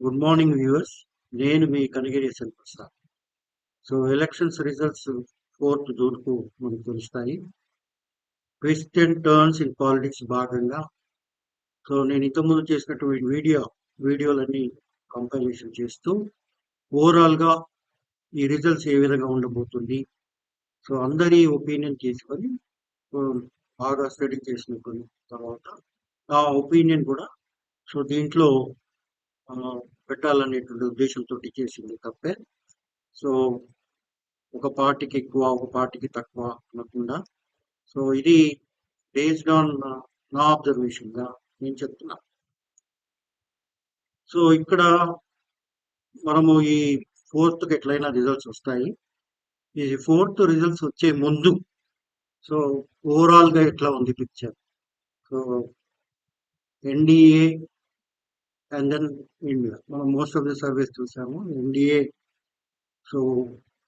Good morning viewers నేను మీ Kanagiri Prasad. So elections results fourth జూన్కు మనకు తెలుస్తాయి. Twist and turns in politics భాగంగా. So నేను ఇంతకుముందు చేసినటువంటి వీడియో వీడియోలన్నీ కంపైలేషన్ చేస్తూ ఓవరాల్గా ఈ రిజల్ట్స్ ఏ విధంగా ఉండబోతుంది? సో అందరి ఒపీనియన్ తీసుకొని బాగా స్టడీ కొన్ని తర్వాత ఆ ఒపీనియన్ కూడా. సో దీంట్లో పెట్టాలనేటువంటి ఉద్దేశంతో చేసింది తప్పే. సో ఒక పార్టీకి ఎక్కువ ఒక పార్టీకి తక్కువ అనకుండా. సో ఇది బేస్డ్ ఆన్ నా అబ్జర్వేషన్గా నేను చెప్తున్నా. సో ఇక్కడ మనము ఈ ఫోర్త్కి ఎట్లయినా రిజల్ట్స్ వస్తాయి. ఈ ఫోర్త్ రిజల్ట్స్ వచ్చే ముందు సో ఓవరాల్గా ఎట్లా ఉంది picture so NDA and then India మనం మోస్ట్ ఆఫ్ ది సర్వీస్ చూసాము. NDA so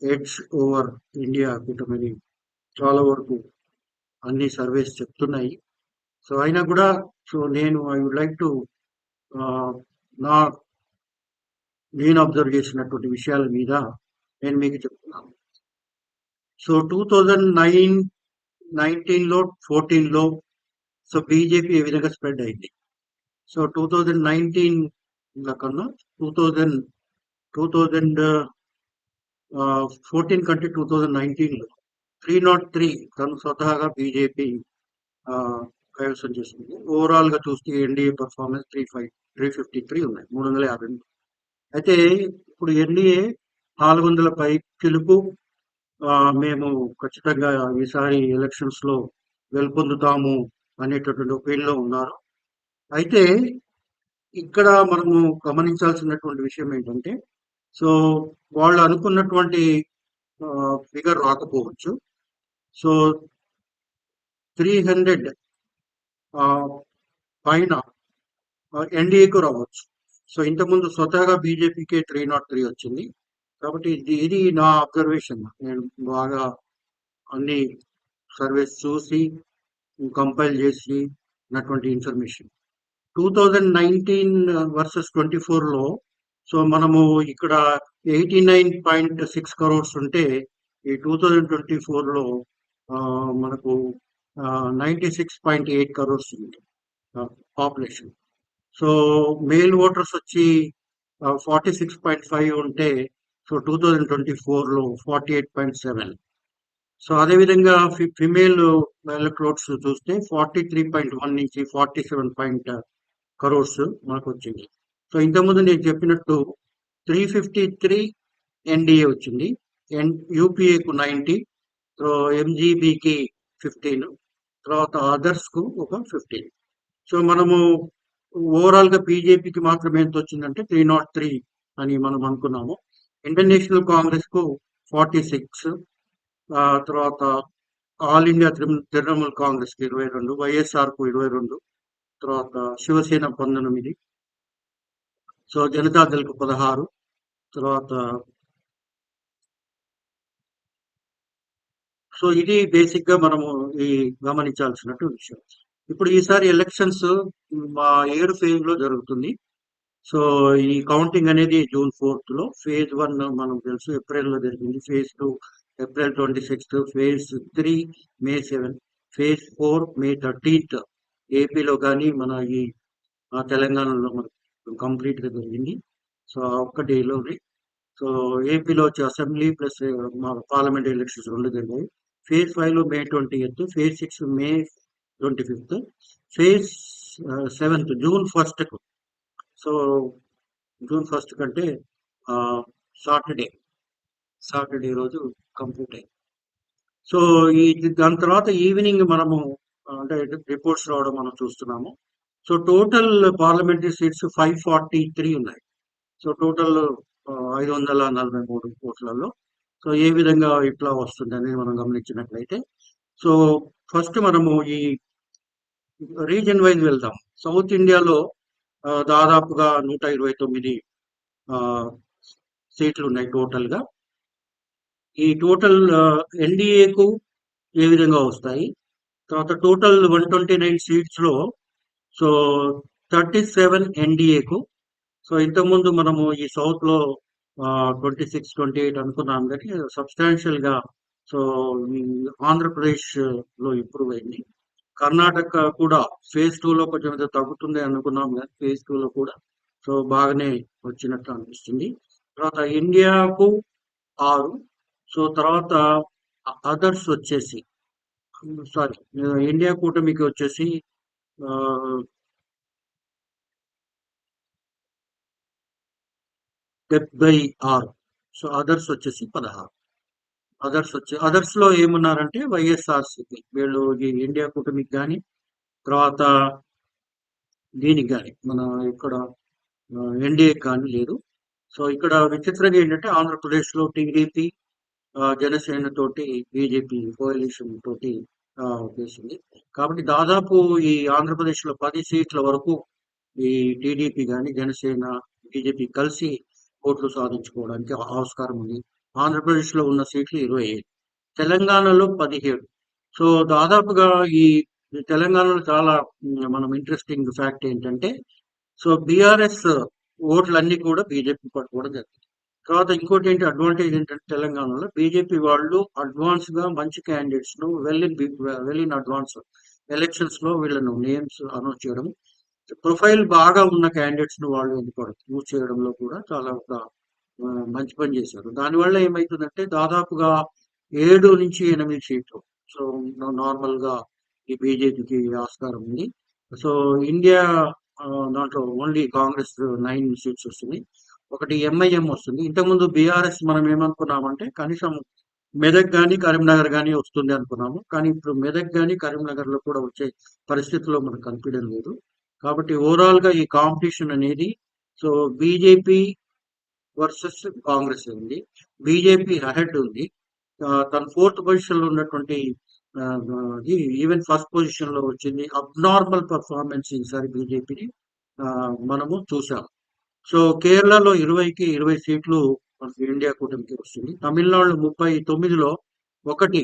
edge over India కూటమిని చాలా వరకు అన్ని సర్వేస్ చెప్తున్నాయి. సో అయినా కూడా సో నేను ఐ వుడ్ లైక్ టు నా నేను అబ్జర్వ్ చేసినటువంటి విషయాల మీద నేను మీకు చెప్తున్నాను. సో టూ థౌజండ్ నైన్ నైన్టీన్లో ఫోర్టీన్లో సో బీజేపీ ఏ విధంగా స్ప్రెడ్ అయింది? సో టూ థౌజండ్ నైన్టీన్ కన్నా two thousand two thousand fourteen కంటే టూ థౌజండ్ నైన్టీన్లో త్రీ నాట్ త్రీ తను స్వతహాగా బీజేపీ కైవసం చేసింది ఓవరాల్గా చూస్తే NDA performance three five three fifty three ఉన్నాయి. మూడు వందల యాభై మూడు. అయితే ఇప్పుడు ఎన్డీఏ నాలుగు వందల పై పిలుపు మేము ఖచ్చితంగా ఈసారి ఎలక్షన్స్లో గెలుపొందుతాము అనేటటువంటి ఒపీనియన్లో ఉన్నారు. అయితే ఇక్కడ మనము గమనించాల్సినటువంటి విషయం ఏంటంటే సో వాళ్ళు అనుకున్నటువంటి ఫిగర్ రాకపోవచ్చు. సో త్రీ హండ్రెడ్ పైన ఎన్డీఏకు రావచ్చు. సో ఇంతకుముందు స్వతహాగా బీజేపీకే త్రీ నాట్ త్రీ వచ్చింది. కాబట్టి ఇది నా అబ్జర్వేషన్. నేను బాగా అన్ని సర్వేస్ చూసి కంపైల్ చేసి ఉన్నటువంటి information. Two thousand nineteen versus twenty లో సో మనము ఇక్కడ eighty nine point six crores ఉంటే ఈ టూ థౌజండ్ ట్వంటీ లో ఆ, మనకు ninety six point eight crores ఉంది పాపులేషన్ సో మేల్ ఓటర్స్ వచ్చి ఫార్టీ సిక్స్ పాయింట్ ఫైవ్ ఉంటే సో టూ థౌజండ్ ట్వంటీ లో forty eight point seven so అదేవిధంగా ఫిమేల్ ఎలక్ట్రోడ్స్ చూస్తే ఫార్టీ త్రీ పాయింట్ వన్ నుంచి ఫార్టీ సెవెన్ పాయింట్ కరోడ్స్ మనకు వచ్చింది so ఇంతకుముందు నేను చెప్పినట్టు త్రీ ఫిఫ్టీ త్రీ ఎన్డీఏ వచ్చింది. ఎన్ యూపీఏకు నైంటీ ఎంజీబీకి ఫిఫ్టీన్ తర్వాత అదర్స్కు ఒక ఫిఫ్టీన్. సో మనము ఓవరాల్గా బీజేపీకి మాత్రం ఎంత వచ్చిందంటే త్రీ నాట్ త్రీ అని మనం అనుకున్నాము. ఇంటర్నేషనల్ కాంగ్రెస్కు ఫార్టీ సిక్స్ తర్వాత ఆల్ ఇండియా తృణమూల్ కాంగ్రెస్కి ఇరవై రెండు వైఎస్ఆర్కు ఇరవై రెండు తర్వాత శివసేన పంతొమ్మిది సో జనతాదళకు పదహారు తర్వాత సో ఇది బేసిక్గా మనము ఈ గమనించాల్సినట్టు విషయం. ఇప్పుడు ఈసారి ఎలక్షన్స్ మా ఏడు ఫేజ్లో జరుగుతుంది. సో ఈ కౌంటింగ్ అనేది జూన్ ఫోర్త్లో ఫేజ్ వన్ మనం తెలుసు ఏప్రిల్లో జరిగింది phase two April twenty sixth phase three May seven phase four May thirteenth ఏపీలో కానీ మన ఈ తెలంగాణలో మనకు కంప్లీట్గా జరిగింది. సో ఒక్క డేలోనే సో ఏపీలో వచ్చి అసెంబ్లీ ప్లస్ మా పార్లమెంట్ ఎలక్షన్స్ రెండు జరిగాయి. ఫేజ్ ఫైవ్లో May twenty eighth phase six May twenty fifth phase seventh June ఫస్ట్కు. So June first కంటే సాటర్డే సాటర్డే రోజు కంప్లీట్ అయింది. సో ఈ దాని తర్వాత ఈవినింగ్ మనము అంటే రిపోర్ట్స్ రావడం మనం చూస్తున్నాము. So total parliamentary seats five forty three ఉన్నాయి సో టోటల్ ఐదు వందల నలభై మూడు కోట్లలో సో ఏ విధంగా ఇట్లా వస్తుంది అనేది మనం గమనించినట్లయితే. సో ఫస్ట్ మనము ఈ రీజన్ వైజ్ వెళ్దాం. సౌత్ ఇండియాలో దాదాపుగా నూట ఇరవై తొమ్మిది ఆ, సీట్లు ఉన్నాయి టోటల్గా. ఈ టోటల్ ఎన్డీఏకు ఏ విధంగా వస్తాయి? తర్వాత టోటల్ వన్ ట్వంటీ నైన్ సీట్స్లో సో థర్టీ సెవెన్ ఎన్డీఏకు సో ఇంతకుముందు మనము ఈ సౌత్లో ట్వంటీ సిక్స్ ట్వంటీ ఎయిట్ అనుకున్నాం కానీ సబ్స్టాన్షియల్గా సో ఆంధ్రప్రదేశ్లో ఇంప్రూవ్ అయింది. కర్ణాటక కూడా ఫేజ్ టూ లో కొంచెం ఏదో తగ్గుతుంది అనుకున్నాం కానీ ఫేజ్ టూ లో కూడా సో బాగానే వచ్చినట్టు అనిపిస్తుంది. తర్వాత ఇండియాకు ఆరు. సో తర్వాత అదర్స్ వచ్చేసి సారీ ఇండియా uh, కూటమికి వచ్చేసి డెబ్బై ఆరు సో అదర్స్ వచ్చేసి పదహారు. అదర్స్ వచ్చే అదర్స్లో ఏమున్నారంటే వైఎస్ఆర్సిపి వీళ్ళు ఈ ఇండియా కూటమికి కానీ తర్వాత దీనికి కానీ మన ఇక్కడ ఎన్డీఏ కానీ లేదు. సో ఇక్కడ విచిత్రంగా ఏంటంటే ఆంధ్రప్రదేశ్లో టీడీపీ జనసేన తోటి బీజేపీ కోalition తోటి ఆ, చేసింది కాబట్టి దాదాపు ఈ ఆంధ్రప్రదేశ్లో పది సీట్ల వరకు ఈ టీడీపీ కానీ జనసేన బీజేపీ కలిసి ఓట్లు సాధించుకోవడానికి ఆస్కారం ఉంది. ఆంధ్రప్రదేశ్లో ఉన్న సీట్లు ఇరవై ఏడు. తెలంగాణలో పదిహేడు. సో దాదాపుగా ఈ తెలంగాణలో చాలా మనం ఇంట్రెస్టింగ్ ఫ్యాక్ట్ ఏంటంటే సో బీఆర్ఎస్ ఓట్లన్నీ కూడా బీజేపీ పట్టుకోవడం జరిగింది. తర్వాత ఇంకోటి ఏంటి అడ్వాంటేజ్ ఏంటంటే తెలంగాణలో బీజేపీ వాళ్ళు అడ్వాన్స్గా మంచి క్యాండిడేట్స్ను well in well in advance ఎలక్షన్స్లో వీళ్ళను నేమ్స్ అనౌన్స్ చేయడం. ప్రొఫైల్ బాగా ఉన్న క్యాండిడేట్స్ను వాళ్ళు ఎన్నుకోవడం. యూజ్ చేయడంలో కూడా చాలా ఒక మంచి పని చేశారు. దానివల్ల ఏమవుతుందంటే దాదాపుగా ఏడు నుంచి ఎనిమిది సీట్లు. సో నార్మల్గా ఈ బీజేపీకి ఆస్కారం ఉంది. సో ఇండియా దాంట్లో ఓన్లీ కాంగ్రెస్ నైన్ సీట్స్ వస్తుంది ఒకటి ఎంఐఎం వస్తుంది. ఇంతకుముందు బీఆర్ఎస్ మనం ఏమనుకున్నామంటే కనీసం మెదక్ కానీ కరీంనగర్ కానీ వస్తుంది అనుకున్నాము. కానీ ఇప్పుడు మెదక్ కానీ కరీంనగర్లో కూడా వచ్చే పరిస్థితిలో మనకు కనిపించడం లేదు. కాబట్టి ఓవరాల్గా ఈ కాంపిటీషన్ అనేది సో బీజేపీ వర్సెస్ కాంగ్రెస్ ఉంది. బీజేపీ అహెడ్ ఉంది. తన ఫోర్త్ పొజిషన్లో ఉన్నటువంటి ఈవెన్ ఫస్ట్ పొజిషన్లో వచ్చింది. అబ్నార్మల్ పర్ఫార్మెన్స్ ఈసారి బీజేపీని మనము చూసాము సో కేరళలో ఇరవైకి ఇరవై సీట్లు మనకి ఇండియా కూటమికి వస్తుంది. తమిళనాడు ముప్పై తొమ్మిదిలో ఒకటి.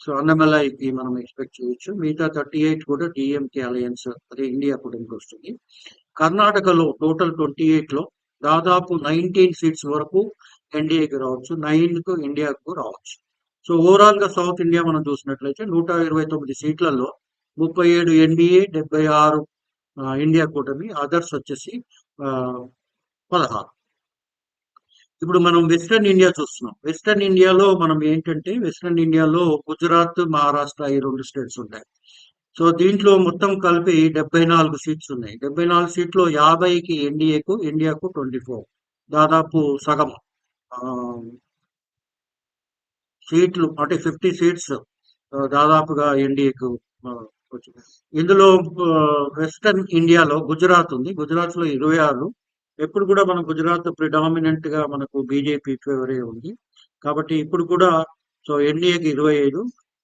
సో అన్నమలైకి మనం ఎక్స్పెక్ట్ చేయొచ్చు. మిగతా థర్టీ ఎయిట్ కూడా డిఎంకే అలయన్స్ అదే ఇండియా కూటమికి వస్తుంది. కర్ణాటకలో టోటల్ ట్వంటీ ఎయిట్లో దాదాపు నైన్టీన్ సీట్స్ వరకు ఎన్డీఏకి రావచ్చు. నైన్కు ఇండియాకు రావచ్చు. సో ఓవరాల్గా సౌత్ ఇండియా మనం చూసినట్లయితే నూట ఇరవై తొమ్మిది సీట్లలో ముప్పై ఏడు ఎన్డీఏ డెబ్బై ఆరు ఇండియా కూటమి అదర్స్ వచ్చేసి పదహారు. ఇప్పుడు మనం వెస్ట్రన్ ఇండియా చూస్తున్నాం. వెస్ట్రన్ ఇండియాలో మనం ఏంటంటే వెస్ట్రన్ ఇండియాలో గుజరాత్ మహారాష్ట్ర ఈ రెండు స్టేట్స్ ఉంటాయి. సో దీంట్లో మొత్తం కలిపి డెబ్బై నాలుగు సీట్స్ ఉన్నాయి. డెబ్బై నాలుగు సీట్లో యాభైకి ఎన్డీఏకు ఇండియాకు ట్వంటీ ఫోర్. దాదాపు సగం. సీట్లు అంటే ఫిఫ్టీ సీట్స్ దాదాపుగా ఎన్డీఏకు వచ్చింది ఇందులో వెస్ట్రన్ ఇండియాలో గుజరాత్ ఉంది. గుజరాత్లో ఇరవై ఆరు. ఎప్పుడు కూడా మన గుజరాత్ ప్రిడామినెంట్గా మనకు బీజేపీ ఫేవరే ఉంది. కాబట్టి ఇప్పుడు కూడా సో ఎన్డీఏకి ఇరవై ఐదు.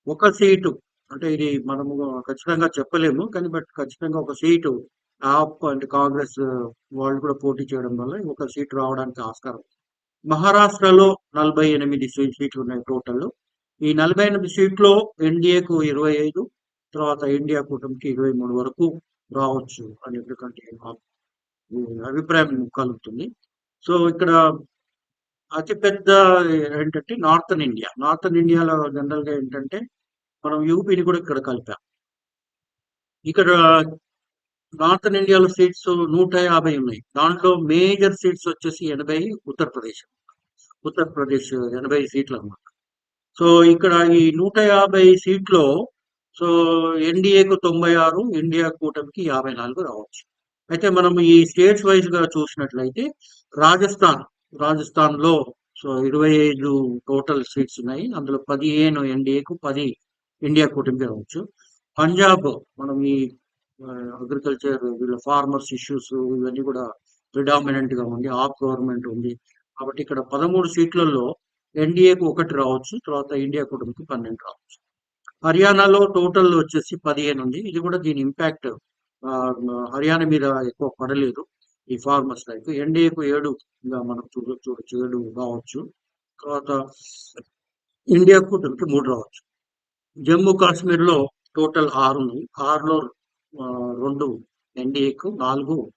ఒక సీటు అంటే ఇది మనము ఖచ్చితంగా చెప్పలేము కానీ బట్ ఖచ్చితంగా ఒక సీటు ఆప్ అండ్ కాంగ్రెస్ వాళ్ళు కూడా పోటీ చేయడం వల్ల ఒక సీటు రావడానికి ఆస్కారం. మహారాష్ట్రలో నలభై ఎనిమిది సీట్లు ఉన్నాయి టోటల్. ఈ నలభై ఎనిమిది సీట్లో ఎన్డీఏకు ఇరవై ఐదు తర్వాత ఇండియా కూటమికి ఇరవై మూడు వరకు రావచ్చు అని ఎందుకంటే అభిప్రాయం కలుగుతుంది. సో ఇక్కడ అతిపెద్ద ఏంటంటే నార్థన్ ఇండియా. నార్థన్ ఇండియాలో జనరల్గా ఏంటంటే మనం యూపీని కూడా ఇక్కడ కలిపాం. ఇక్కడ నార్థన్ ఇండియాలో సీట్స్ నూట యాభై ఉన్నాయి. దాంట్లో మేజర్ సీట్స్ వచ్చేసి ఎనభై ఉత్తరప్రదేశ్. ఉత్తరప్రదేశ్ ఎనభై సీట్లు అన్నమాట. సో ఇక్కడ ఈ నూట యాభై సీట్లో సో ఎన్డీఏకు తొంభై ఆరు ఇండియా కూటమికి యాభై నాలుగు రావచ్చు. అయితే మనం ఈ స్టేట్స్ వైజ్గా చూసినట్లయితే రాజస్థాన్ రాజస్థాన్లో సో ఇరవై ఐదు టోటల్ సీట్స్ ఉన్నాయి. అందులో పదిహేను ఎన్డీఏకు పది ఇండియా కూటమికి రావచ్చు పంజాబ్ మనం ఈ అగ్రికల్చర్ వీళ్ళ ఫార్మర్స్ ఇష్యూస్ ఇవన్నీ కూడా ప్రిడామినెంట్గా ఉంది. ఆఫ్ గవర్నమెంట్ ఉంది. కాబట్టి ఇక్కడ పదమూడు సీట్లలో ఎన్డీఏకు ఒకటి రావచ్చు తర్వాత ఇండియా కూటమికి పన్నెండు రావచ్చు. హర్యానాలో టోటల్ వచ్చేసి పదిహేను ఉంది. ఇది కూడా దీని ఇంపాక్ట్ హర్యానా మీద ఎక్కువ పడలేదు ఈ ఫార్మర్స్ లైఫ్ ఎన్డీఏకు ఏడు ఇంకా మనం చూడ చూడొచ్చు ఏడు రావచ్చు. తర్వాత ఇండియా కూటమికి మూడు రావచ్చు. జమ్మూ కాశ్మీర్లో టోటల్ ఆరు ఉన్నాయి. ఆరులో ఆ, రెండు ఎన్డీఏకు నాలుగు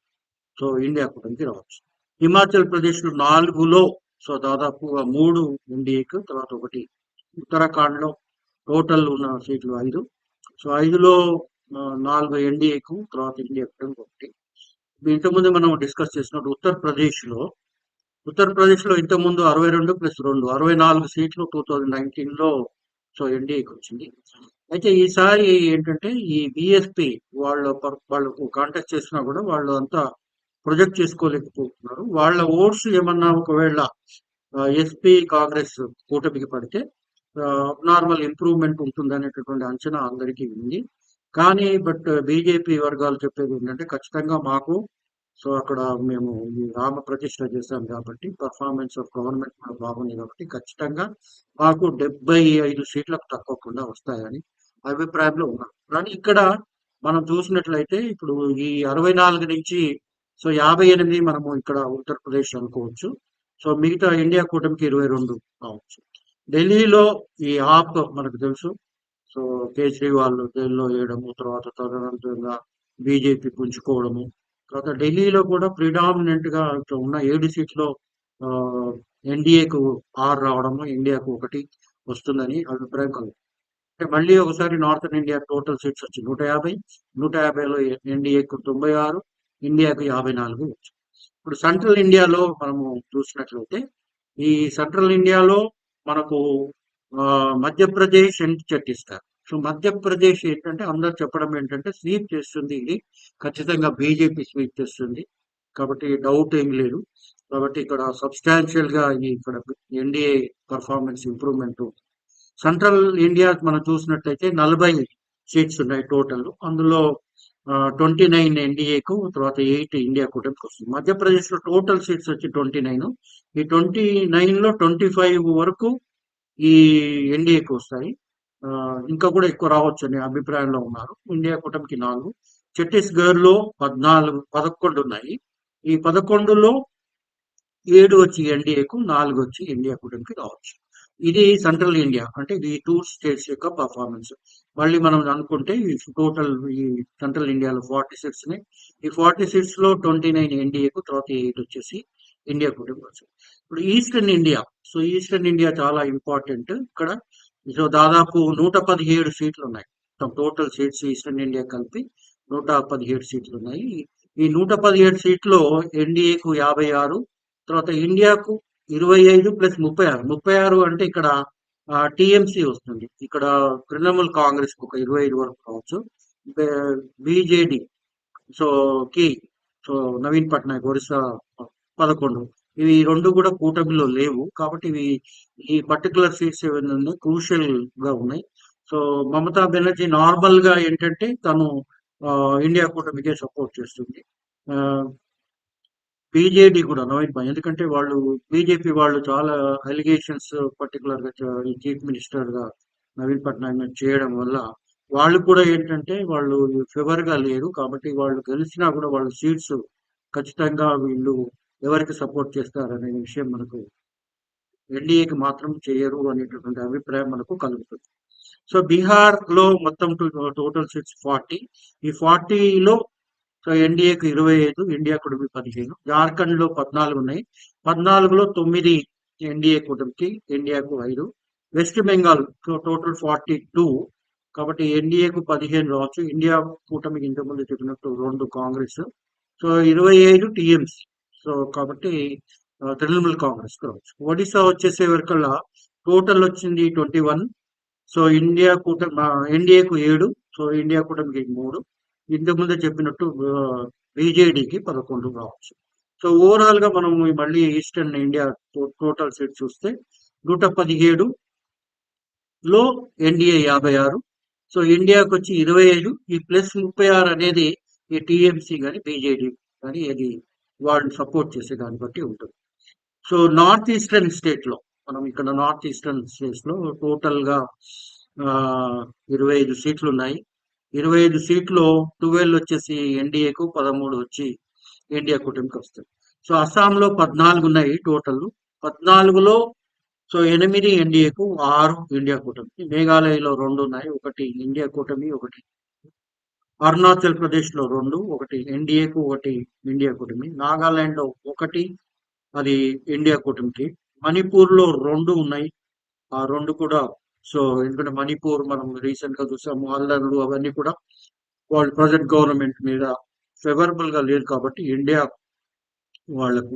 సో ఇండియా కూటమికి రావచ్చు. హిమాచల్ ప్రదేశ్లో నాలుగులో సో దాదాపుగా మూడు ఎన్డీఏకు తర్వాత ఒకటి ఉత్తరాఖండ్లో టోటల్ ఉన్న సీట్లు ఐదు. సో ఐదులో నాలుగు ఎన్డీఏకు తర్వాత ఇండియా ఒకటి. ఇంతకుముందు మనం డిస్కస్ చేసినట్టు ఉత్తరప్రదేశ్లో ఉత్తరప్రదేశ్లో ఇంతకుముందు అరవై రెండు ప్లస్ రెండు అరవై నాలుగు సీట్లు టూ థౌజండ్ నైన్టీన్లో సో ఎన్డీఏకి వచ్చింది. అయితే ఈసారి ఏంటంటే ఈ బిఎస్పి వాళ్ళ వాళ్ళకు కాంటాక్ట్ చేసినా కూడా వాళ్ళు అంతా ప్రొజెక్ట్ చేసుకోలేకపోతున్నారు. వాళ్ళ ఓట్స్ ఏమన్నా ఒకవేళ ఎస్పీ కాంగ్రెస్ కూటమికి పడితే నార్మల్ ఇంప్రూవ్మెంట్ ఉంటుంది అనేటటువంటి అంచనా అందరికీ ఉంది. కానీ బట్ బీజేపీ వర్గాలు చెప్పేది ఏంటంటే ఖచ్చితంగా మాకు సో అక్కడ మేము ఈ రామ ప్రతిష్ట చేశాం కాబట్టి పర్ఫార్మెన్స్ ఆఫ్ గవర్నమెంట్ కూడా బాగుంది కాబట్టి ఖచ్చితంగా మాకు డెబ్బై ఐదు సీట్లకు తక్కువకుండా వస్తాయని అభిప్రాయంలో ఉన్నారు కానీ ఇక్కడ మనం చూసినట్లయితే ఇప్పుడు ఈ అరవై నాలుగు నుంచి సో యాభై ఎనిమిది మనము ఇక్కడ ఉత్తరప్రదేశ్ అనుకోవచ్చు. సో మిగతా ఇండియా కూటమికి ఇరవై రెండు కావచ్చు. ఢిల్లీలో ఈ ఆప్ మనకు తెలుసు. సో కేజ్రీవాల్ జైల్లో వేయడము తర్వాత తదనంతరంగా బీజేపీ పుంజుకోవడము. తర్వాత ఢిల్లీలో కూడా ప్రిడామినెంట్గా ఉన్న ఏడు సీట్లో ఎన్డీఏకు ఆరు రావడము ఇండియాకు ఒకటి వస్తుందని అభిప్రాయం కలుగు అంటే మళ్ళీ ఒకసారి నార్థన్ ఇండియా టోటల్ సీట్స్ వచ్చి నూట యాభై నూట యాభైలో ఎన్డీఏకు తొంభై ఆరు ఇండియాకు యాభై నాలుగు వచ్చాయి. ఇప్పుడు సెంట్రల్ ఇండియాలో మనము చూసినట్లయితే ఈ సెంట్రల్ ఇండియాలో మనకు మధ్యప్రదేశ్ అండ్ ఛత్తీస్గఢ్ సో మధ్యప్రదేశ్ ఏంటంటే అందరు చెప్పడం ఏంటంటే స్వీప్ చేస్తుంది ఇది. ఖచ్చితంగా బీజేపీ స్వీప్ చేస్తుంది. కాబట్టి డౌట్ ఏం లేదు. కాబట్టి ఇక్కడ సబ్స్టాన్షియల్గా ఇక్కడ NDA performance improvement. Central India మనం చూసినట్లయితే నలభై సీట్స్ ఉన్నాయి టోటల్. అందులో ట్వంటీ నైన్ ఎన్డీఏకు తర్వాత ఎయిట్ ఇండియా కూటమికి వస్తుంది. మధ్యప్రదేశ్లో టోటల్ సీట్స్ వచ్చి ట్వంటీ నైన్. ఈ ట్వంటీ నైన్లో ట్వంటీ ఫైవ్ వరకు ఈ ఎన్డీఏకి వస్తాయి. ఆ, ఇంకా కూడా ఎక్కువ రావచ్చు అనే అభిప్రాయంలో ఉన్నారు. ఇండియా కూటమికి నాలుగు. ఛత్తీస్గఢ్లో పద్నాలుగు పదకొండు ఉన్నాయి. ఈ పదకొండులో ఏడు వచ్చి ఎన్డీఏకు నాలుగు వచ్చి ఇండియా కూటమికి రావచ్చు. ఇది సెంట్రల్ ఇండియా అంటే ఈ టూ స్టేట్స్ యొక్క పర్ఫార్మెన్స్ మళ్ళీ మనం అనుకుంటే ఈ టోటల్ ఈ సెంట్రల్ ఇండియాలో ఫార్టీ సిక్స్ ఈ ఫార్టీ సిక్స్లో ట్వంటీ నైన్ ఎన్డీఏకు తర్వాత ఎయిట్ వచ్చేసి ఇండియా కూటమికి ఇప్పుడు eastern India so eastern India చాలా ఇంపార్టెంట్. ఇక్కడ సో దాదాపు నూట పదిహేడు సీట్లు ఉన్నాయి టోటల్ సీట్స్ ఈస్టర్న్ ఇండియా కలిపి నూట పదిహేడు సీట్లు ఉన్నాయి ఈ నూట పదిహేడు సీట్లో ఎన్డీఏకు యాభై ఆరు తర్వాత ఇండియాకు ఇరవై ఐదు ప్లస్ ముప్పై ఆరు. ముప్పై ఆరు అంటే ఇక్కడ టిఎంసి వస్తుంది. ఇక్కడ తృణమూల్ కాంగ్రెస్ ఒక ఇరవై ఐదు వరకు కావచ్చు. బీజేడి సో కి సో నవీన్ పట్నాయక్ ఒరిస్సా పదకొండు. ఇవి రెండు కూడా కూటమిలో లేవు. కాబట్టి ఇవి ఈ పర్టికులర్ సీట్స్ ఏమైనా క్రూషియల్గా ఉన్నాయి. సో మమతా బెనర్జీ నార్మల్గా ఏంటంటే తను ఇండియా కూటమికే సపోర్ట్ చేస్తుంది. బీజేడీ కూడా నవీన్ ఎందుకంటే వాళ్ళు బీజేపీ వాళ్ళు చాలా అలిగేషన్స్ పర్టికులర్గా ఈ చీఫ్ మినిస్టర్గా నవీన్ పట్నాయక్ చేయడం వల్ల వాళ్ళు కూడా ఏంటంటే వాళ్ళు ఫేవర్గా లేరు. కాబట్టి వాళ్ళు గెలిచినా కూడా వాళ్ళ సీట్స్ ఖచ్చితంగా వీళ్ళు ఎవరికి సపోర్ట్ చేస్తారనే విషయం మనకు ఎన్డీఏకి మాత్రం చేయరు అనేటటువంటి అభిప్రాయం మనకు కలుగుతుంది. సో బీహార్లో మొత్తం టోటల్ సీట్స్ ఫార్టీ ఈ ఫార్టీలో సో ఎన్డీఏకు ఇరవై ఐదు ఇండియా కూటమి పదిహేను. జార్ఖండ్లో పద్నాలుగు ఉన్నాయి. పద్నాలుగులో తొమ్మిది ఎన్డీఏ కూటమికి ఇండియాకు ఐదు. West Bengal total forty two కాబట్టి ఎన్డీఏకు పదిహేను రావచ్చు. ఇండియా కూటమికి ఇంతకుముందు చెప్పినట్టు రెండు కాంగ్రెస్. సో ఇరవై ఐదు టీఎంసీ సో కాబట్టి తృణమూల్ కాంగ్రెస్ రావచ్చు. ఒడిశా వచ్చేసే వరకల్లా టోటల్ వచ్చింది ట్వంటీ వన్. సో ఇండియా కూటమి ఎన్డీఏకు ఏడు. సో ఇండియా కూటమికి మూడు. ఇంతకుముందే చెప్పినట్టు బీజేడీకి పదకొండు రావచ్చు. సో ఓవరాల్గా మనం మళ్ళీ ఈస్టర్న్ ఇండియా టోటల్ సీట్ చూస్తే నూట పదిహేడు. లో ఎన్డీఏ యాభై ఆరు. సో ఇండియాకి వచ్చి ఇరవై ఐదు. ఈ ప్లస్ ముప్పై ఆరు అనేది ఈ టీఎంసీ కానీ బీజేడీ కానీ ఏది వాళ్ళని సపోర్ట్ చేసే దాన్ని బట్టి ఉంటుంది. సో నార్త్ ఈస్టర్న్ స్టేట్లో మనం ఇక్కడ నార్త్ ఈస్టర్న్ స్టేట్స్లో లో టోటల్గా ఆ, ఇరవై ఐదు సీట్లు ఉన్నాయి. ఇరవై ఐదు సీట్లో ట్వెల్వ్ వచ్చేసి ఎన్డీఏకు పదమూడు వచ్చి ఇండియా కూటమికి వస్తుంది సో అస్సాంలో పద్నాలుగు ఉన్నాయి టోటల్ పద్నాలుగులో సో ఎనిమిది ఎన్డీఏకు ఆరు ఇండియా కూటమి మేఘాలయలో రెండు ఉన్నాయి. ఒకటి ఇండియా కూటమి ఒకటి అరుణాచల్ ప్రదేశ్లో రెండు ఒకటి ఎన్డీఏకు ఒకటి ఇండియా కూటమి. నాగాలాండ్లో ఒకటి అది ఇండియా కూటమికి. మణిపూర్లో రెండు ఉన్నాయి. ఆ రెండు కూడా సో ఎందుకంటే మణిపూర్ మనం రీసెంట్గా చూసాము అల్లర్లు అవన్నీ కూడా వాళ్ళు ప్రజెంట్ గవర్నమెంట్ మీద ఫేవరబుల్గా గా లేదు కాబట్టి ఇండియా వాళ్ళకు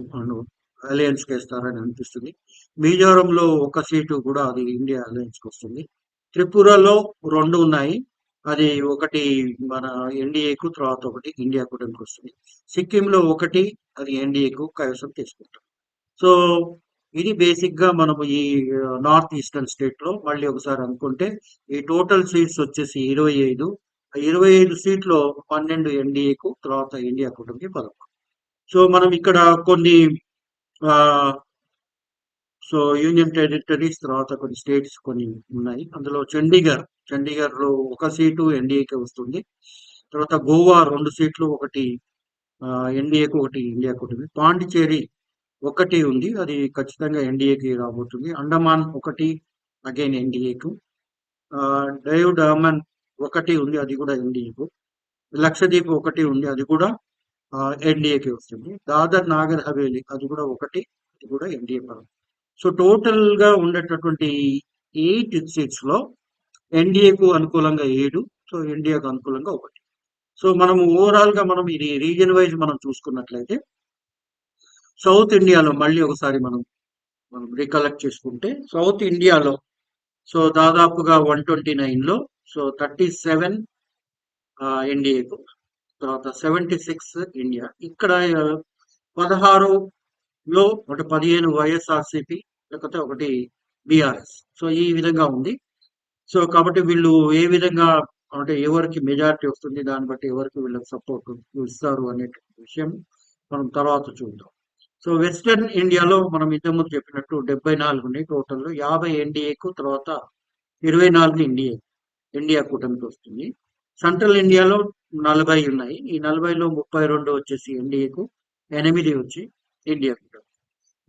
అలయన్స్కి వేస్తారని అనిపిస్తుంది. మిజోరంలో ఒక సీటు కూడా అది ఇండియా అలయన్స్కి వస్తుంది. త్రిపురలో రెండు ఉన్నాయి. అది ఒకటి మన ఎన్డీఏకు తర్వాత ఒకటి ఇండియా కూటమికి వస్తుంది. సిక్కింలో ఒకటి అది ఎన్డీఏకు కైవసం తీసుకుంటాం. సో ఇది బేసిక్గా మనము ఈ నార్త్ ఈస్టర్న్ స్టేట్లో మళ్ళీ ఒకసారి అనుకుంటే ఈ టోటల్ సీట్స్ వచ్చేసి ఇరవై ఐదు. ఇరవై ఐదు సీట్లో పన్నెండు ఎన్డీఏకు తర్వాత ఇండియా కూటమికి పదకొండు. సో మనం ఇక్కడ కొన్ని సో యూనియన్ టెరిటరీస్ తర్వాత కొన్ని స్టేట్స్ కొన్ని ఉన్నాయి. అందులో చండీగఢ్ చండీగఢ్లో ఒక సీటు ఎన్డీఏకి వస్తుంది. తర్వాత గోవా రెండు సీట్లు ఒకటి ఎన్డీఏకి ఒకటి ఇండియాకి ఉంటుంది పాండిచేరి ఒకటి ఉంది. అది ఖచ్చితంగా ఎన్డీఏకి రాబోతుంది. అండమాన్ ఒకటి అగైన్ ఎన్డీఏకు. డైవ్ డామన్ ఒకటి ఉంది. అది కూడా ఎన్డీఏకు. లక్షద్వీప్ ఒకటి ఉంది. అది కూడా ఎన్డీఏకి వస్తుంది. దాదర్ నాగర్ హవేలీ అది కూడా ఒకటి అది కూడా ఎన్డీఏ పరం సో టోటల్గా ఉండేటటువంటి ఎయిట్ సీట్స్లో ఎన్డీఏకు అనుకూలంగా ఏడు సో ఎన్డీఏకు అనుకూలంగా ఒకటి. సో మనం ఓవరాల్గా మనం ఇది రీజన్ వైజ్ మనం చూసుకున్నట్లయితే సౌత్ ఇండియాలో మళ్ళీ ఒకసారి మనం మనం రికలెక్ట్ చేసుకుంటే సౌత్ ఇండియాలో సో దాదాపుగా వన్ ట్వంటీ నైన్లో సో థర్టీ సెవెన్ ఎన్డీఏకు తర్వాత సెవెంటీ సిక్స్ ఇండియా ఇక్కడ పదహారు లో ఒకటి పదిహేను వైఎస్ఆర్సిపి లేకపోతే ఒకటి బీఆర్ఎస్. సో ఈ విధంగా ఉంది. సో కాబట్టి వీళ్ళు ఏ విధంగా అంటే ఎవరికి మెజారిటీ వస్తుంది దాన్ని బట్టి ఎవరికి వీళ్ళకి సపోర్ట్ ఇస్తారు అనే విషయం మనం తర్వాత చూద్దాం. సో వెస్టర్న్ ఇండియాలో మనం ఇంతకుముందు చెప్పినట్టు డెబ్బై నాలుగు ఉన్నాయి టోటల్ యాభై ఎన్డీఏకు తర్వాత ఇరవై నాలుగు ఎన్డీఏ ఇండియా కూటమికి వస్తుంది. సెంట్రల్ ఇండియాలో నలభై ఉన్నాయి. ఈ నలభైలో ముప్పై రెండు వచ్చేసి ఎన్డీఏకు ఎనిమిది వచ్చి ఇండియా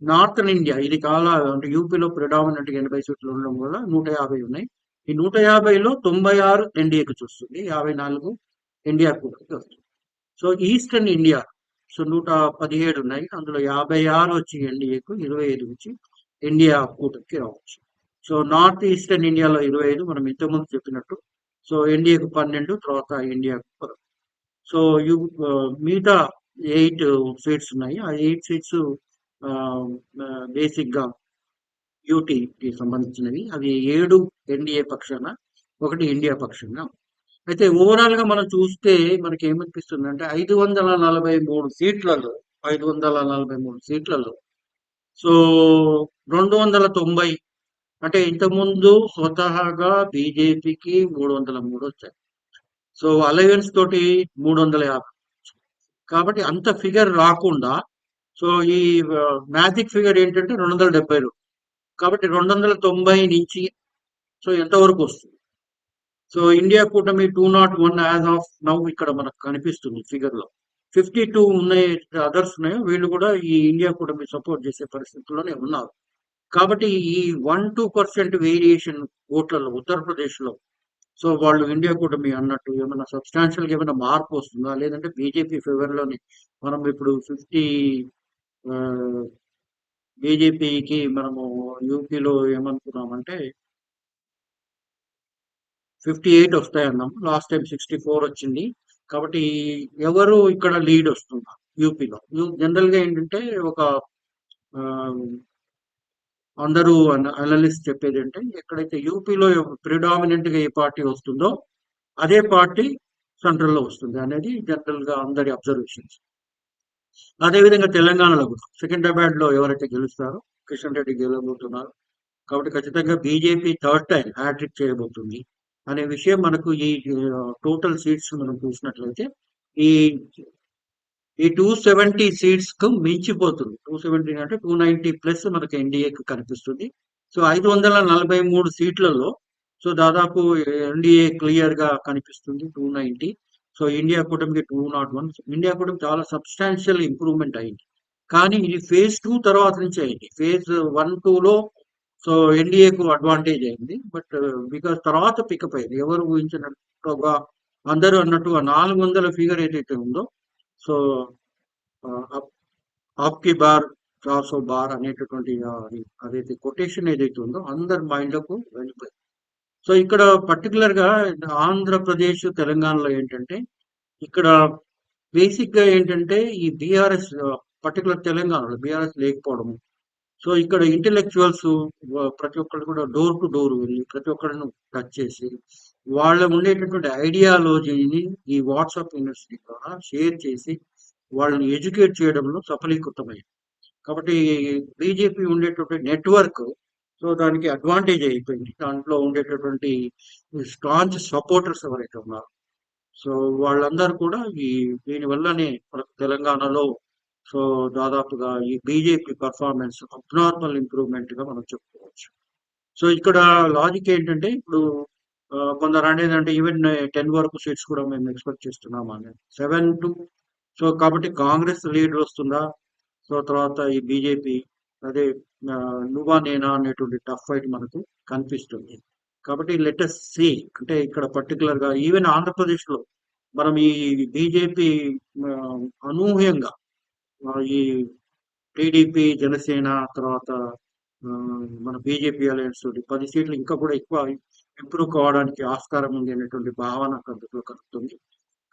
నార్థన్ ఇండియా ఇది చాలా అంటే యూపీలో ప్రిడామినెంట్ ఎనభై సీట్లు ఉండడం వల్ల నూట యాభై ఉన్నాయి. ఈ నూట యాభైలో తొంభై ఆరు ఎన్డీఏకి చూస్తుంది. యాభై నాలుగు ఇండియా కూటమికి వస్తుంది సో ఈస్టర్న్ ఇండియా సో నూట పదిహేడు ఉన్నాయి. అందులో యాభై ఆరు వచ్చి ఎన్డీఏకు ఇరవై ఐదు వచ్చి ఇండియా కూటమికి రావచ్చు. సో నార్త్ ఈస్టర్న్ ఇండియాలో ఇరవై ఐదు మనం ఇంతకుముందు చెప్పినట్టు. సో ఎన్డీఏకు పన్నెండు తర్వాత ఇండియాకు పదకొండు. సో యూ uh, మిగతా ఎయిట్ సీట్స్ ఉన్నాయి. ఆ ఎయిట్ సీట్స్ బేసిక్గా యూటీకి సంబంధించినవి. అవి ఏడు ఎన్డీఏ పక్షాన ఒకటి ఇండియా పక్షంగా. అయితే ఓవరాల్గా మనం చూస్తే మనకి ఏమనిపిస్తుంది అంటే ఐదు వందల నలభై మూడు సీట్లలో ఐదు వందల నలభై మూడు సీట్లలో. సో రెండు వందల తొంభై అంటే ఇంతకుముందు స్వతహాగా బీజేపీకి మూడు వందల మూడు వచ్చాయి. సో అలయన్స్ తోటి మూడు వందల యాభై. కాబట్టి అంత ఫిగర్ రాకుండా సో ఈ మ్యాజిక్ ఫిగర్ ఏంటంటే రెండు వందల డెబ్బై కాబట్టి రెండు వందల తొంభై నుంచి సో ఎంతవరకు వస్తుంది? సో ఇండియా కూటమి two naught one as of now ఇక్కడ మనకు కనిపిస్తుంది ఫిగర్లో ఫిఫ్టీ టూ ఉన్నాయి అదర్స్ ఉన్నాయో వీళ్ళు కూడా ఈ ఇండియా కూటమి సపోర్ట్ చేసే పరిస్థితుల్లోనే ఉన్నారు. కాబట్టి ఈ వన్ టూ పర్సెంట్ వేరియేషన్ ఓట్లలో ఉత్తరప్రదేశ్లో సో వాళ్ళు ఇండియా కూటమి అన్నట్టు ఏమైనా సబ్స్టాన్షియల్గా ఏమైనా మార్పు వస్తుందా? లేదంటే బీజేపీ ఫేవర్లోని మనం ఇప్పుడు ఫిఫ్టీ బీజేపీకి మనము యూపీలో ఏమనుకున్నామంటే ఫిఫ్టీ ఎయిట్ వస్తాయన్నాం. లాస్ట్ టైం సిక్స్టీ ఫోర్ వచ్చింది. కాబట్టి ఎవరు ఇక్కడ లీడ్ వస్తున్నారు యూపీలో? జనరల్గా ఏంటంటే ఒక అందరూ అనలిస్ట్ చెప్పేది అంటే ఎక్కడైతే యూపీలో ప్రిడామినెంట్గా ఏ పార్టీ వస్తుందో అదే పార్టీ సెంట్రల్లో వస్తుంది అనేది జనరల్గా అందరి అబ్జర్వేషన్స్ అదేవిధంగా తెలంగాణలో కూడా. సికింద్రాబాద్లో ఎవరైతే గెలుస్తారో కిషన్ రెడ్డి గెలవబోతున్నారు. కాబట్టి ఖచ్చితంగా బీజేపీ థర్డ్ టైం హ్యాట్రిక్ చేయబోతుంది అనే విషయం మనకు ఈ టోటల్ సీట్స్ మనం చూసినట్లయితే ఈ ఈ టూ సెవెంటీ సీట్స్కు మించిపోతుంది. టూ సెవెంటీ అంటే టూ నైన్టీ ప్లస్ మనకు ఎన్డీఏకి కనిపిస్తుంది. సో ఐదు వందల నలభై మూడు సీట్లలో సో దాదాపు ఎన్డీఏ క్లియర్గా కనిపిస్తుంది టూ నైన్టీ సో ఇండియా కూటమికి టూ నాట్ వన్ ఇండియా కూటమి చాలా సబ్స్టాన్షియల్ ఇంప్రూవ్మెంట్ అయింది. కానీ ఇది ఫేజ్ టూ తర్వాత నుంచి అయింది. ఫేజ్ వన్ టూలో సో ఎన్డీఏకు అడ్వాంటేజ్ అయింది. బట్ బికాస్ uh, తర్వాత పికప్ అయింది. ఎవరు ఊహించినట్టుగా అందరూ అన్నట్టుగా నాలుగు వందల ఫిగర్ ఏదైతే ఉందో సో ఆప్కి బార్ చార్సో బార్ అనేటటువంటి అదైతే కొటేషన్ ఏదైతే ఉందో అందరి మైండ్లకు వెళ్ళిపోయింది. సో ఇక్కడ పర్టికులర్గా ఆంధ్రప్రదేశ్ తెలంగాణలో ఏంటంటే ఇక్కడ బేసిక్గా ఏంటంటే ఈ బీఆర్ఎస్ పర్టికులర్ తెలంగాణలో బీఆర్ఎస్ లేకపోవడం సో ఇక్కడ ఇంటెలెక్చువల్స్ ప్రతి ఒక్కరు కూడా డోర్ టు డోర్ వెళ్ళి ప్రతి ఒక్కరిని టచ్ చేసి వాళ్ళ ఉండేటటువంటి ఐడియాలజీని ఈ వాట్సాప్ యూనివర్సిటీ ద్వారా షేర్ చేసి వాళ్ళని ఎడ్యుకేట్ చేయడంలో సఫలీకృతమయ్యారు. కాబట్టి బీజేపీ ఉండేటటువంటి నెట్వర్క్ సో దానికి అడ్వాంటేజ్ అయిపోయింది. దాంట్లో ఉండేటటువంటి స్టాంచ్ సపోర్టర్స్ ఎవరైతే ఉన్నారు. సో వాళ్ళందరూ కూడా ఈ దీనివల్లనే మనకు తెలంగాణలో సో దాదాపుగా ఈ బీజేపీ పర్ఫార్మెన్స్ అబ్నార్మల్ ఇంప్రూవ్మెంట్గా మనం చెప్పుకోవచ్చు. సో ఇక్కడ లాజిక్ ఏంటంటే ఇప్పుడు కొందరు అనేది అంటే ఈవెన్ టెన్ వరకు సీట్స్ కూడా మేము ఎక్స్పెక్ట్ చేస్తున్నాం అనేది సెవెన్ టు సో కాబట్టి కాంగ్రెస్ లీడ్ వస్తుందా? సో తర్వాత ఈ బీజేపీ అదే నువ్వా నేనా అనేటువంటి టఫ్ ఫైట్ మనకు కనిపిస్తుంది. కాబట్టి లెటెస్ట్ సి అంటే ఇక్కడ పర్టికులర్గా ఈవెన్ ఆంధ్రప్రదేశ్లో మనం ఈ బీజేపీ అనూహ్యంగా ఈ టీడీపీ జనసేన తర్వాత మన బీజేపీ అలయన్స్ తోటి పది సీట్లు ఇంకా కూడా ఎక్కువ ఇంప్రూవ్ కావడానికి ఆస్కారం ఉంది అనేటువంటి భావన కలుగుతుంది.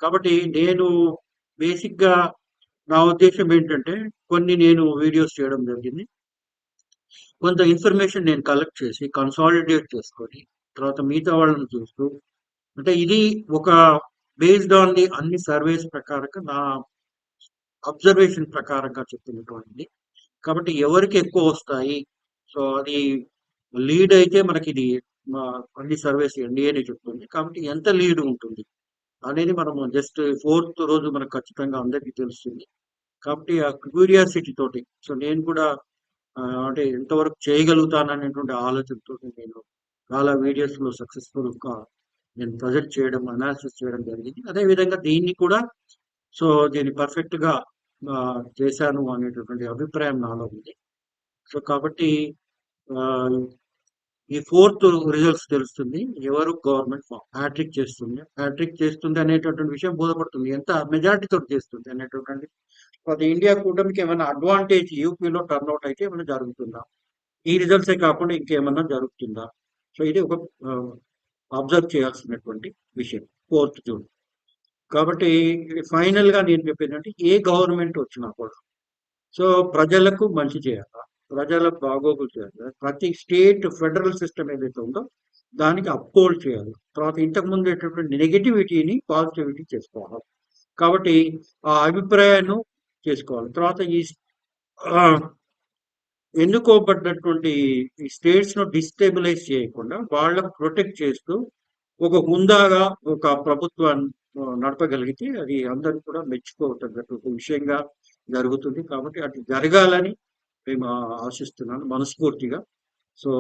కాబట్టి నేను బేసిక్గా నా ఉద్దేశం ఏంటంటే కొన్ని నేను వీడియోస్ చేయడం జరిగింది. కొంత ఇన్ఫర్మేషన్ నేను కలెక్ట్ చేసి కన్సాలిడేట్ చేసుకొని తర్వాత మిగతా వాళ్ళని చూస్తూ అంటే ఇది ఒక బేస్డ్ ఆన్ ది అన్ని సర్వేస్ ప్రకారంగా నా అబ్జర్వేషన్ ప్రకారంగా చెప్తున్నటువంటిది. కాబట్టి ఎవరికి ఎక్కువ వస్తాయి? సో అది లీడ్ అయితే మనకి ఇది అన్ని సర్వేస్ ఎన్డీఏనే చెప్తుంది. కాబట్టి ఎంత లీడ్ ఉంటుంది? అనేది మనం జస్ట్ ఫోర్త్ రోజు మనకు ఖచ్చితంగా అందరికీ తెలుస్తుంది. కాబట్టి ఆ క్యూరియాసిటీ తోటి సో నేను కూడా అంటే ఎంతవరకు చేయగలుగుతాననేటువంటి ఆలోచనతో నేను చాలా వీడియోస్లో సక్సెస్ఫుల్గా నేను ప్రజెంట్ చేయడం అనాలిసిస్ చేయడం జరిగింది. అదే విధంగా దీన్ని కూడా సో దీన్ని పర్ఫెక్ట్గా చేశాను అనేటటువంటి అభిప్రాయం నాలో ఉంది. సో కాబట్టి ఈ ఫోర్త్ రిజల్ట్స్ తెలుస్తుంది. ఎవరు గవర్నమెంట్ హ్యాట్రిక్ చేస్తుంది. హ్యాట్రిక్ చేస్తుంది అనేటటువంటి విషయం బోధపడుతుంది. ఎంత మెజారిటీ చేస్తుంది అనేటటువంటి అది ఇండియా కూటమికి ఏమైనా అడ్వాంటేజ్ యూపీలో టర్న్అవుట్ అయితే ఏమైనా జరుగుతుందా? ఈ రిజల్ట్సే కాకుండా ఇంకేమన్నా జరుగుతుందా? సో ఇది ఒక అబ్జర్వ్ చేయాల్సినటువంటి విషయం. ఫోర్త్ జూన్ కాబట్టి ఫైనల్గా నేను చెప్పేది అంటే ఏ గవర్నమెంట్ వచ్చినా కూడా సో ప్రజలకు మంచి చేయాలా? ప్రజలకు బాగోగులు చేయాలి. ప్రతి స్టేట్ ఫెడరల్ సిస్టమ్ ఏదైతే ఉందో దానికి అప్హోల్డ్ చేయాలి. తర్వాత ఇంతకు ముందు నెగిటివిటీని నెగటివిటీని పాజిటివిటీ చేసుకోవాలి. కాబట్టి ఆ అభిప్రాయాన్ని చేసుకోవాలి. తర్వాత ఈ ఎన్నుకోబడినటువంటి ఈ స్టేట్స్ను డిస్టెబిలైజ్ చేయకుండా వాళ్ళకు ప్రొటెక్ట్ చేస్తూ ఒక హుందాగా ఒక ప్రభుత్వాన్ని నడపగలిగితే అది అందరూ కూడా మెచ్చుకోవటం విషయంగా జరుగుతుంది. కాబట్టి అటు జరగాలని మేము ఆశిస్తున్నాను మనస్ఫూర్తిగా. సో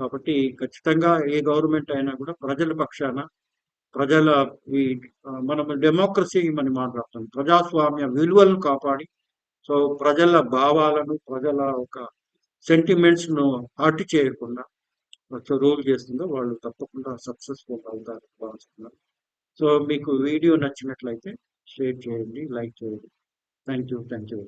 కాబట్టి ఖచ్చితంగా ఏ గవర్నమెంట్ అయినా కూడా ప్రజల పక్షాన ప్రజల ఈ మనం డెమోక్రసీ మనం మాట్లాడుతాం ప్రజాస్వామ్య విలువలను కాపాడి సో ప్రజల భావాలను ప్రజల ఒక సెంటిమెంట్స్ను హర్ట్ చేయకుండా సో రూల్ చేస్తుందో వాళ్ళు తప్పకుండా సక్సెస్ఫుల్ అవుతారు భావిస్తున్నారు సో మీకు వీడియో నచ్చినట్లయితే షేర్ చేయండి లైక్ చేయండి. Thank you thank you